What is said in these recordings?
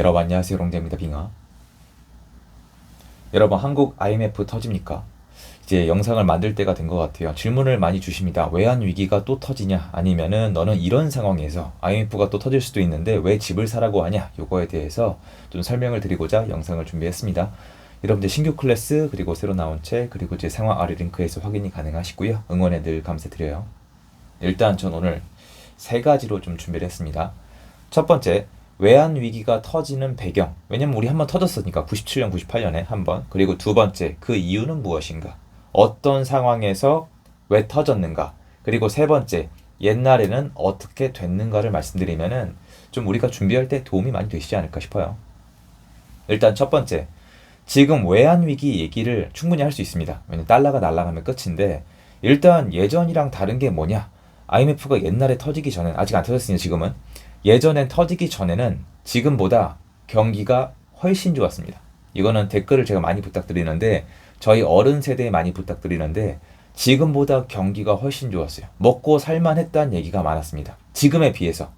여러분 안녕하세요. 롱재입니다. 빙하. 여러분 한국 IMF 터집니까? 이제 영상을 만들 때가 된 것 같아요. 질문을 많이 주십니다. 외환 위기가 또 터지냐? 아니면은 너는 이런 상황에서 IMF가 또 터질 수도 있는데 왜 집을 사라고 하냐? 요거에 대해서 좀 설명을 드리고자 영상을 준비했습니다. 여러분들 신규 클래스 그리고 새로 나온 책 그리고 제 상황 아래 링크에서 확인이 가능하시고요. 응원에 늘 감사드려요. 일단 전 오늘 세 가지로 좀 준비를 했습니다. 첫 번째 외환 위기가 터지는 배경. 왜냐면 우리 한 번 터졌으니까 97년, 98년에 한 번. 그리고 두 번째 그 이유는 무엇인가? 어떤 상황에서 왜 터졌는가? 그리고 세 번째 옛날에는 어떻게 됐는가를 말씀드리면은 좀 우리가 준비할 때 도움이 많이 되시지 않을까 싶어요. 일단 첫 번째 지금 외환 위기 얘기를 충분히 할 수 있습니다. 왜냐면 달러가 날아가면 끝인데 일단 예전이랑 다른 게 뭐냐? IMF가 옛날에 터지기 전엔 아직 안 터졌으니 지금은 예전엔 터지기 전에는 지금보다 경기가 훨씬 좋았습니다. 이거는 댓글을 제가 많이 부탁드리는데 저희 어른 세대에 많이 부탁드리는데 지금보다 경기가 훨씬 좋았어요. 먹고 살만했다는 얘기가 많았습니다. 지금에 비해서.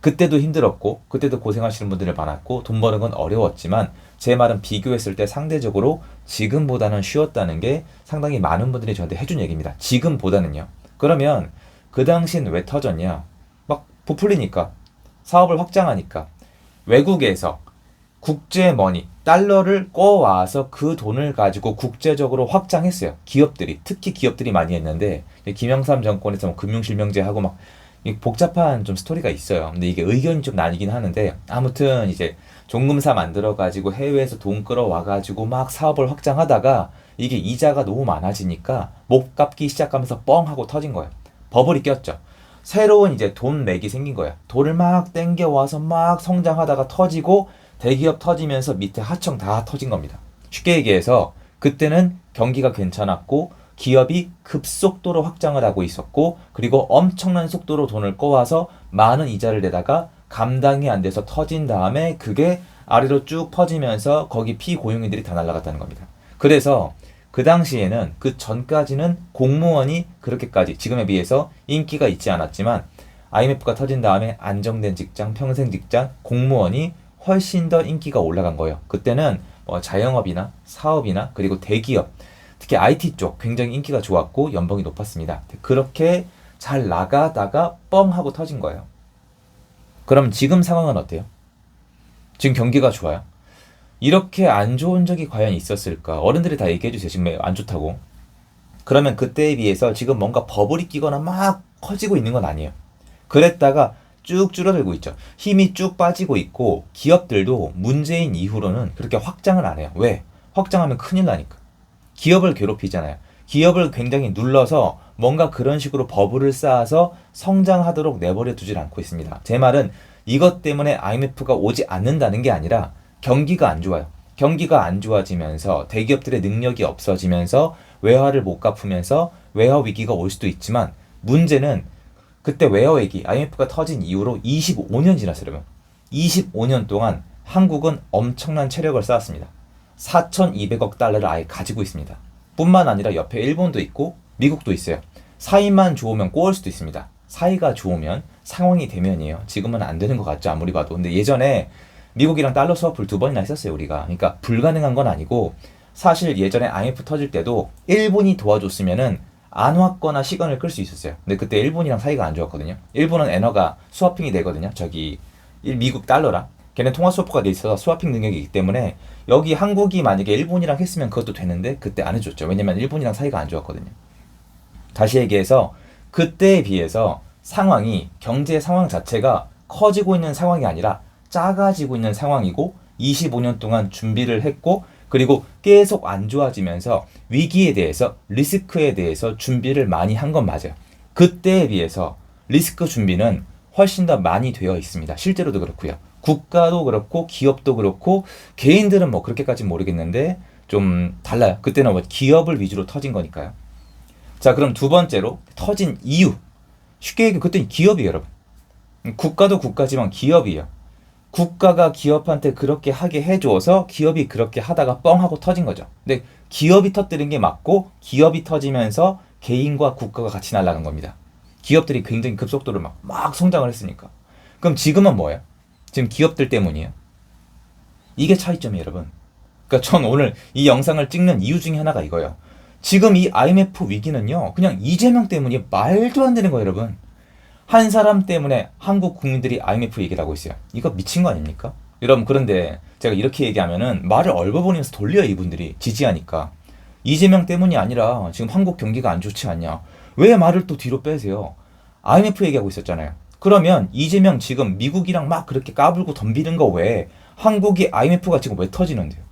그때도 힘들었고 그때도 고생하시는 분들이 많았고 돈 버는 건 어려웠지만 제 말은 비교했을 때 상대적으로 지금보다는 쉬웠다는 게 상당히 많은 분들이 저한테 해준 얘기입니다. 지금보다는요. 그러면 그 당시엔 왜 터졌냐? 막 부풀리니까 사업을 확장하니까 외국에서 국제 머니, 달러를 꺼와서 그 돈을 가지고 국제적으로 확장했어요. 기업들이, 특히 기업들이 많이 했는데, 김영삼 정권에서 뭐 금융실명제하고 막 복잡한 좀 스토리가 있어요. 근데 이게 의견이 좀 나뉘긴 하는데, 아무튼 이제 종금사 만들어가지고 해외에서 돈 끌어와가지고 막 사업을 확장하다가 이게 이자가 너무 많아지니까 못 갚기 시작하면서 뻥 하고 터진 거예요. 버블이 꼈죠. 새로운 이제 돈 맥이 생긴 거야. 돈을 막 땡겨 와서 막 성장하다가 터지고 대기업 터지면서 밑에 하청 다 터진 겁니다. 쉽게 얘기해서 그때는 경기가 괜찮았고 기업이 급속도로 확장을 하고 있었고 그리고 엄청난 속도로 돈을 꺼와서 많은 이자를 내다가 감당이 안 돼서 터진 다음에 그게 아래로 쭉 퍼지면서 거기 피고용인들이 다 날라갔다는 겁니다. 그래서 그 당시에는 그 전까지는 공무원이 그렇게까지 지금에 비해서 인기가 있지 않았지만 IMF가 터진 다음에 안정된 직장, 평생 직장, 공무원이 훨씬 더 인기가 올라간 거예요. 그때는 뭐 자영업이나 사업이나 그리고 대기업, 특히 IT 쪽 굉장히 인기가 좋았고 연봉이 높았습니다. 그렇게 잘 나가다가 뻥 하고 터진 거예요. 그럼 지금 상황은 어때요? 지금 경기가 좋아요. 이렇게 안 좋은 적이 과연 있었을까? 어른들이 다 얘기해 주세요. 지금 안 좋다고. 그러면 그때에 비해서 지금 뭔가 버블이 끼거나 막 커지고 있는 건 아니에요. 그랬다가 쭉 줄어들고 있죠. 힘이 쭉 빠지고 있고 기업들도 문재인 이후로는 그렇게 확장을 안 해요. 왜? 확장하면 큰일 나니까. 기업을 괴롭히잖아요. 기업을 굉장히 눌러서 뭔가 그런 식으로 버블을 쌓아서 성장하도록 내버려 두질 않고 있습니다. 제 말은 이것 때문에 IMF가 오지 않는다는 게 아니라 경기가 안 좋아요. 경기가 안 좋아지면서 대기업들의 능력이 없어지면서 외화를 못 갚으면서 외화 위기가 올 수도 있지만 문제는 그때 외화 위기 IMF가 터진 이후로 25년 지났으려면 25년 동안 한국은 엄청난 체력을 쌓았습니다. 4,200억 달러를 아예 가지고 있습니다. 뿐만 아니라 옆에 일본도 있고 미국도 있어요. 사이만 좋으면 꼬을 수도 있습니다. 사이가 좋으면 상황이 되면이에요. 지금은 안 되는 것 같죠. 아무리 봐도. 근데 예전에 미국이랑 달러 수업을 두 번이나 했었어요, 우리가. 그러니까 불가능한 건 아니고 사실 예전에 IMF 터질 때도 일본이 도와줬으면은 안 왔거나 시간을 끌 수 있었어요. 근데 그때 일본이랑 사이가 안 좋았거든요. 일본은 엔어가 스와핑이 되거든요. 저기 미국 달러랑. 걔는 통화 스와프가 돼 있어서 스와핑 능력이 있기 때문에 여기 한국이 만약에 일본이랑 했으면 그것도 되는데 그때 안 해줬죠. 왜냐면 일본이랑 사이가 안 좋았거든요. 다시 얘기해서 그때에 비해서 상황이 경제 상황 자체가 커지고 있는 상황이 아니라 작아지고 있는 상황이고 25년 동안 준비를 했고 그리고 계속 안 좋아지면서 위기에 대해서 리스크에 대해서 준비를 많이 한 건 맞아요. 그때에 비해서 리스크 준비는 훨씬 더 많이 되어 있습니다. 실제로도 그렇고요. 국가도 그렇고 기업도 그렇고 개인들은 뭐 그렇게까지 모르겠는데 좀 달라요. 그때는 뭐 기업을 위주로 터진 거니까요. 자, 그럼 두 번째로 터진 이유. 쉽게 얘기해 그때는 기업이에요, 여러분. 국가도 국가지만 기업이에요. 국가가 기업한테 그렇게 하게 해줘서 기업이 그렇게 하다가 뻥 하고 터진 거죠. 근데 기업이 터뜨린 게 맞고 기업이 터지면서 개인과 국가가 같이 날아간 겁니다. 기업들이 굉장히 급속도로 막, 막 성장을 했으니까. 그럼 지금은 뭐예요? 지금 기업들 때문이에요. 이게 차이점이에요, 여러분. 그러니까 전 오늘 이 영상을 찍는 이유 중에 하나가 이거예요. 지금 이 IMF 위기는요, 그냥 이재명 때문이 말도 안 되는 거예요, 여러분. 한 사람 때문에 한국 국민들이 IMF 얘기를 하고 있어요. 이거 미친 거 아닙니까? 여러분, 그런데 제가 이렇게 얘기하면은 말을 얼버무리면서 돌려요, 이분들이. 지지하니까. 이재명 때문이 아니라 지금 한국 경기가 안 좋지 않냐. 왜 말을 또 뒤로 빼세요? IMF 얘기하고 있었잖아요. 그러면 이재명 지금 미국이랑 막 그렇게 까불고 덤비는 거 외에 한국이 IMF가 지금 왜 터지는데요?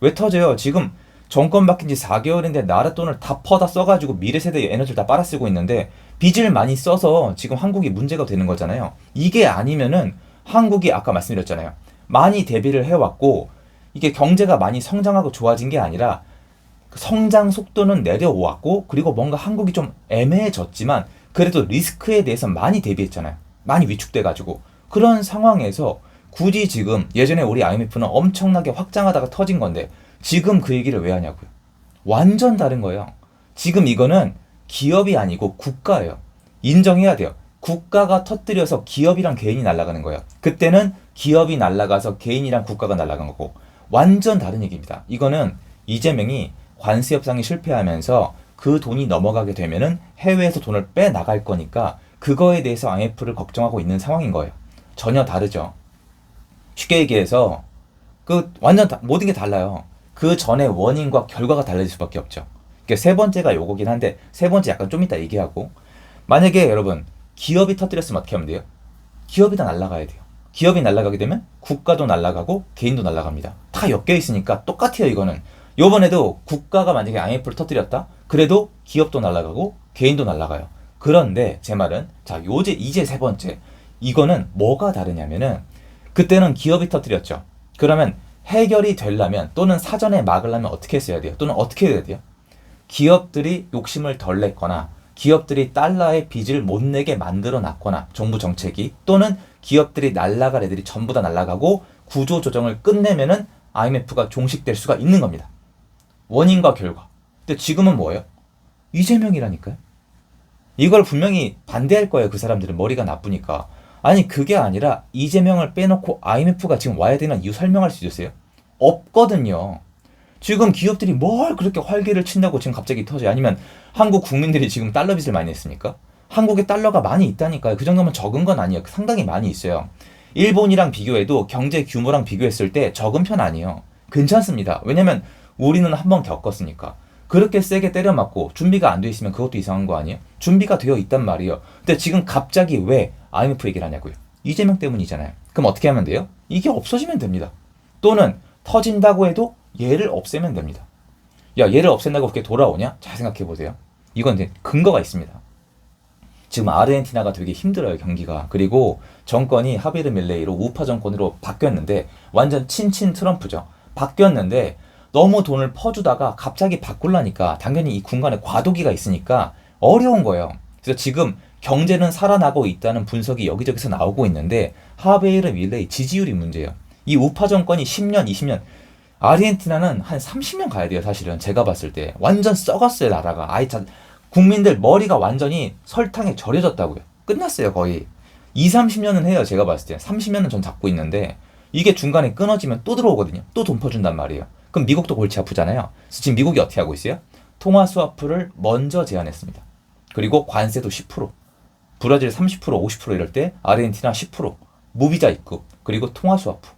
왜 터져요? 지금 정권 바뀐 지 4개월인데 나라 돈을 다 퍼다 써가지고 미래 세대의 에너지를 다 빨아쓰고 있는데 빚을 많이 써서 지금 한국이 문제가 되는 거잖아요. 이게 아니면은 한국이 아까 말씀드렸잖아요. 많이 대비를 해왔고 이게 경제가 많이 성장하고 좋아진 게 아니라 그 성장 속도는 내려왔고 그리고 뭔가 한국이 좀 애매해졌지만 그래도 리스크에 대해서 많이 대비했잖아요. 많이 위축돼가지고 그런 상황에서 굳이 지금 예전에 우리 IMF는 엄청나게 확장하다가 터진 건데 지금 그 얘기를 왜 하냐고요. 완전 다른 거예요. 지금 이거는 기업이 아니고 국가예요. 인정해야 돼요. 국가가 터뜨려서 기업이랑 개인이 날아가는 거예요. 그때는 기업이 날아가서 개인이랑 국가가 날아간 거고 완전 다른 얘기입니다. 이거는 이재명이 관세 협상이 실패하면서 그 돈이 넘어가게 되면은 해외에서 돈을 빼 나갈 거니까 그거에 대해서 IMF를 걱정하고 있는 상황인 거예요. 전혀 다르죠. 쉽게 얘기해서 그 완전 다, 모든 게 달라요. 그 전에 원인과 결과가 달라질 수밖에 없죠. 그러니까 세 번째가 요거긴 한데 세 번째 약간 좀 이따 얘기하고 만약에 여러분 기업이 터뜨렸으면 어떻게 하면 돼요? 기업이 다 날아가야 돼요. 기업이 날아가게 되면 국가도 날아가고 개인도 날아갑니다. 다 엮여 있으니까 똑같아요 이거는. 요번에도 국가가 만약에 IMF를 터뜨렸다? 그래도 기업도 날아가고 개인도 날아가요. 그런데 제 말은 자 요제 이제 세 번째 이거는 뭐가 다르냐면은 그때는 기업이 터뜨렸죠. 그러면 해결이 되려면 또는 사전에 막으려면 어떻게 했어야 돼요? 또는 어떻게 해야 돼요? 기업들이 욕심을 덜 냈거나 기업들이 달러의 빚을 못 내게 만들어 놨거나 정부 정책이 또는 기업들이 날라갈 애들이 전부 다 날라가고 구조 조정을 끝내면은 IMF가 종식될 수가 있는 겁니다. 원인과 결과. 근데 지금은 뭐예요? 이재명이라니까요. 이걸 분명히 반대할 거예요. 그 사람들은 머리가 나쁘니까. 아니 그게 아니라 이재명을 빼놓고 IMF가 지금 와야 되는 이유 설명할 수 있으세요? 없거든요. 지금 기업들이 뭘 그렇게 활기를 친다고 지금 갑자기 터져요? 아니면 한국 국민들이 지금 달러 빚을 많이 냈습니까? 한국에 달러가 많이 있다니까요. 그 정도면 적은 건 아니에요. 상당히 많이 있어요. 일본이랑 비교해도 경제 규모랑 비교했을 때 적은 편 아니에요. 괜찮습니다. 왜냐면 우리는 한 번 겪었으니까. 그렇게 세게 때려 맞고 준비가 안 돼 있으면 그것도 이상한 거 아니에요? 준비가 되어 있단 말이에요. 근데 지금 갑자기 왜 IMF 얘기를 하냐고요? 이재명 때문이잖아요. 그럼 어떻게 하면 돼요? 이게 없어지면 됩니다. 또는 터진다고 해도 얘를 없애면 됩니다. 야, 얘를 없앤다고 그렇게 돌아오냐? 잘 생각해 보세요. 이건 이제 근거가 있습니다. 지금 아르헨티나가 되게 힘들어요, 경기가. 그리고 정권이 하베르 밀레이로 우파 정권으로 바뀌었는데 완전 친친 트럼프죠. 바뀌었는데 너무 돈을 퍼주다가 갑자기 바꾸려니까 당연히 이 군간에 과도기가 있으니까 어려운 거예요. 그래서 지금 경제는 살아나고 있다는 분석이 여기저기서 나오고 있는데 하베이르 밀레이 지지율이 문제예요. 이 우파 정권이 10년, 20년 아르헨티나는 한 30년 가야 돼요, 사실은. 제가 봤을 때. 완전 썩었어요, 나라가. 아이, 참, 국민들 머리가 완전히 설탕에 절여졌다고요. 끝났어요, 거의. 2, 30년은 해요, 제가 봤을 때. 30년은 전 잡고 있는데, 이게 중간에 끊어지면 또 들어오거든요. 또 돈 퍼준단 말이에요. 그럼 미국도 골치 아프잖아요. 그래서 지금 미국이 어떻게 하고 있어요? 통화 스와프를 먼저 제안했습니다. 그리고 관세도 10%. 브라질 30%, 50% 이럴 때 아르헨티나 10%. 무비자 입국. 그리고 통화 스와프.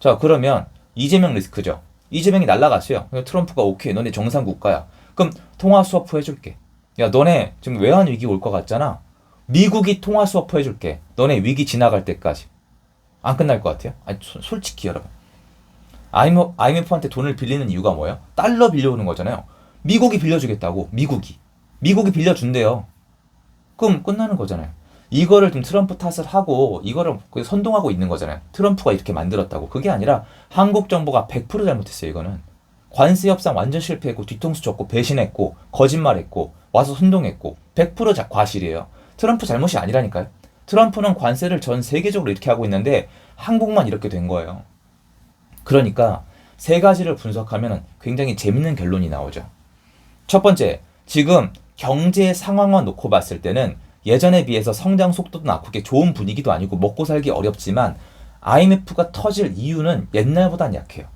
자, 그러면 이재명 리스크죠. 이재명이 날라갔어요. 트럼프가 오케이, 너네 정상 국가야. 그럼 통화 스와프 해줄게. 야, 너네 지금 외환 위기 올 것 같잖아. 미국이 통화 스와프 해줄게. 너네 위기 지나갈 때까지. 안 끝날 것 같아요? 아니, 솔직히 여러분. IMF한테 돈을 빌리는 이유가 뭐예요? 달러 빌려오는 거잖아요. 미국이 빌려주겠다고. 미국이. 미국이 빌려준대요. 그럼 끝나는 거잖아요. 이거를 좀 트럼프 탓을 하고 이거를 선동하고 있는 거잖아요. 트럼프가 이렇게 만들었다고. 그게 아니라 한국 정부가 100% 잘못했어요. 이거는 관세 협상 완전 실패했고 뒤통수 쳤고 배신했고 거짓말했고 와서 선동했고 100% 과실이에요. 트럼프 잘못이 아니라니까요. 트럼프는 관세를 전 세계적으로 이렇게 하고 있는데 한국만 이렇게 된 거예요. 그러니까 세 가지를 분석하면 굉장히 재밌는 결론이 나오죠. 첫 번째, 지금 경제 상황만 놓고 봤을 때는 예전에 비해서 성장 속도도 낮고 좋은 분위기도 아니고 먹고 살기 어렵지만 IMF가 터질 이유는 옛날보단 약해요.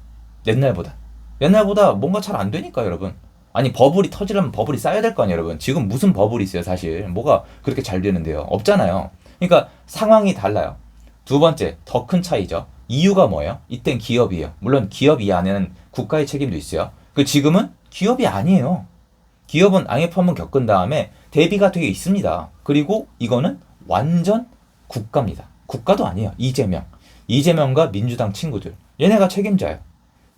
옛날보다. 옛날보다 뭔가 잘 안 되니까 여러분. 아니 버블이 터지려면 버블이 쌓여야 될 거 아니에요 여러분. 지금 무슨 버블이 있어요 사실. 뭐가 그렇게 잘 되는데요. 없잖아요. 그러니까 상황이 달라요. 두 번째 더 큰 차이죠. 이유가 뭐예요? 이땐 기업이에요. 물론 기업 이 안에는 국가의 책임도 있어요. 그 지금은 기업이 아니에요. 기업은 IMF 한번 겪은 다음에 대비가 되게 있습니다. 그리고 이거는 완전 국가입니다. 국가도 아니에요. 이재명. 이재명과 민주당 친구들. 얘네가 책임자예요.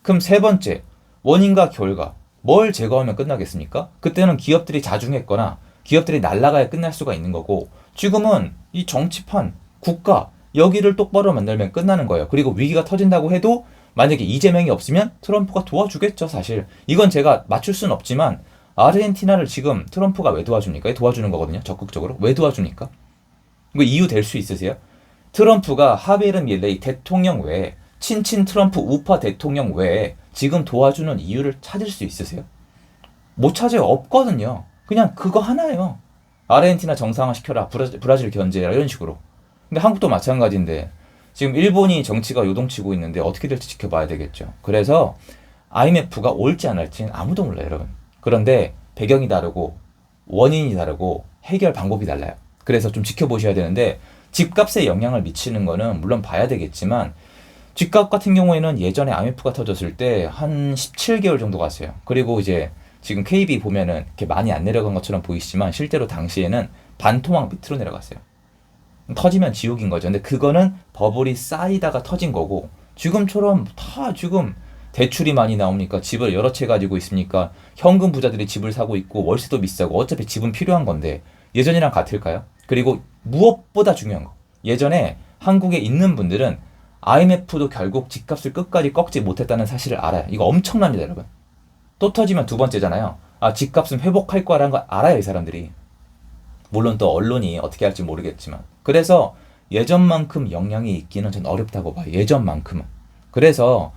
그럼 세 번째, 원인과 결과. 뭘 제거하면 끝나겠습니까? 그때는 기업들이 자중했거나 기업들이 날라가야 끝날 수가 있는 거고 지금은 이 정치판, 국가, 여기를 똑바로 만들면 끝나는 거예요. 그리고 위기가 터진다고 해도 만약에 이재명이 없으면 트럼프가 도와주겠죠, 사실. 이건 제가 맞출 수는 없지만 아르헨티나를 지금 트럼프가 왜 도와줍니까? 도와주는 거거든요, 적극적으로. 왜 도와주니까? 이거 이유 될 수 있으세요? 트럼프가 하베르 밀레이 대통령 외에 친친 트럼프 우파 대통령 외에 지금 도와주는 이유를 찾을 수 있으세요? 못 찾아요. 없거든요. 그냥 그거 하나예요. 아르헨티나 정상화 시켜라. 브라질, 브라질 견제라. 이런 식으로. 근데 한국도 마찬가지인데 지금 일본이 정치가 요동치고 있는데 어떻게 될지 지켜봐야 되겠죠. 그래서 IMF가 올지 안 할지는 아무도 몰라요, 여러분. 그런데 배경이 다르고 원인이 다르고 해결 방법이 달라요. 그래서 좀 지켜보셔야 되는데 집값에 영향을 미치는 거는 물론 봐야 되겠지만 집값 같은 경우에는 예전에 IMF가 터졌을 때 한 17개월 정도 갔어요. 그리고 이제 지금 KB 보면은 이렇게 많이 안 내려간 것처럼 보이시지만 실제로 당시에는 반토막 밑으로 내려갔어요. 터지면 지옥인 거죠. 근데 그거는 버블이 쌓이다가 터진 거고 지금처럼 다 지금 대출이 많이 나오니까 집을 여러 채 가지고 있으니까 현금 부자들이 집을 사고 있고 월세도 비싸고 어차피 집은 필요한 건데 예전이랑 같을까요? 그리고 무엇보다 중요한 거. 예전에 한국에 있는 분들은 IMF도 결국 집값을 끝까지 꺾지 못했다는 사실을 알아요. 이거 엄청납니다, 여러분. 또 터지면 두 번째잖아요. 아, 집값은 회복할 거라는 걸 알아요, 이 사람들이. 물론 또 언론이 어떻게 할지 모르겠지만. 그래서 예전만큼 영향이 있기는 전 어렵다고 봐요. 예전만큼은. 그래서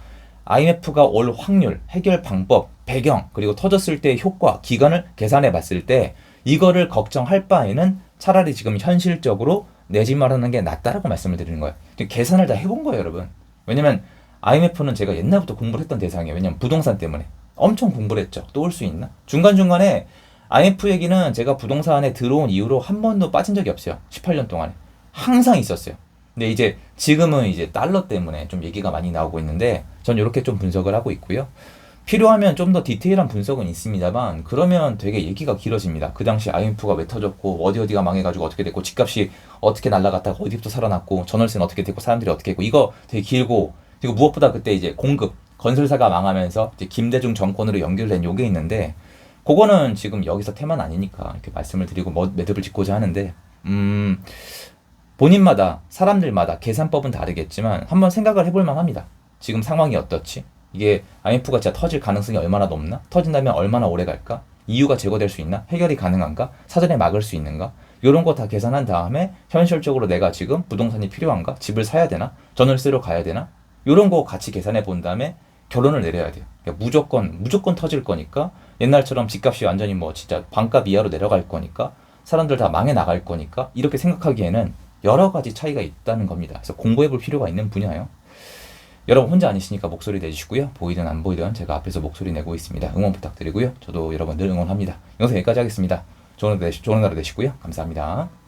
IMF가 올 확률, 해결 방법, 배경, 그리고 터졌을 때의 효과, 기간을 계산해 봤을 때 이거를 걱정할 바에는 차라리 지금 현실적으로 내지 말하는 게 낫다라고 말씀을 드리는 거예요. 계산을 다 해본 거예요, 여러분. 왜냐면 IMF는 제가 옛날부터 공부를 했던 대상이에요. 왜냐면 부동산 때문에. 엄청 공부를 했죠. 또 올 수 있나? 중간중간에 IMF 얘기는 제가 부동산에 들어온 이후로 한 번도 빠진 적이 없어요. 18년 동안에. 항상 있었어요. 근데 이제 지금은 이제 달러 때문에 좀 얘기가 많이 나오고 있는데 전 이렇게 좀 분석을 하고 있고요. 필요하면 좀 더 디테일한 분석은 있습니다만 그러면 되게 얘기가 길어집니다. 그 당시 IMF가 왜 터졌고 어디 어디가 망해가지고 어떻게 됐고 집값이 어떻게 날라갔다가 어디부터 살아났고 전월세는 어떻게 됐고 사람들이 어떻게 했고 이거 되게 길고 그리고 무엇보다 그때 이제 공급 건설사가 망하면서 이제 김대중 정권으로 연결된 요게 있는데 그거는 지금 여기서 테마는 아니니까 이렇게 말씀을 드리고 뭐 매듭을 짓고자 하는데 음 본인마다 사람들마다 계산법은 다르겠지만 한번 생각을 해볼 만합니다. 지금 상황이 어떻지? 이게 IMF가 진짜 터질 가능성이 얼마나 높나? 터진다면 얼마나 오래 갈까? 이유가 제거될 수 있나? 해결이 가능한가? 사전에 막을 수 있는가? 이런 거 다 계산한 다음에 현실적으로 내가 지금 부동산이 필요한가? 집을 사야 되나? 전월세로 가야 되나? 이런 거 같이 계산해 본 다음에 결론을 내려야 돼요. 그러니까 무조건 무조건 터질 거니까 옛날처럼 집값이 완전히 뭐 진짜 반값 이하로 내려갈 거니까 사람들 다 망해 나갈 거니까 이렇게 생각하기에는 여러 가지 차이가 있다는 겁니다. 그래서 공부해 볼 필요가 있는 분야예요. 여러분 혼자 아니시니까 목소리 내주시고요. 보이든 안 보이든 제가 앞에서 목소리 내고 있습니다. 응원 부탁드리고요. 저도 여러분 늘 응원합니다. 영상 여기까지 하겠습니다. 좋은 되시, 좋은 하루 되시고요. 감사합니다.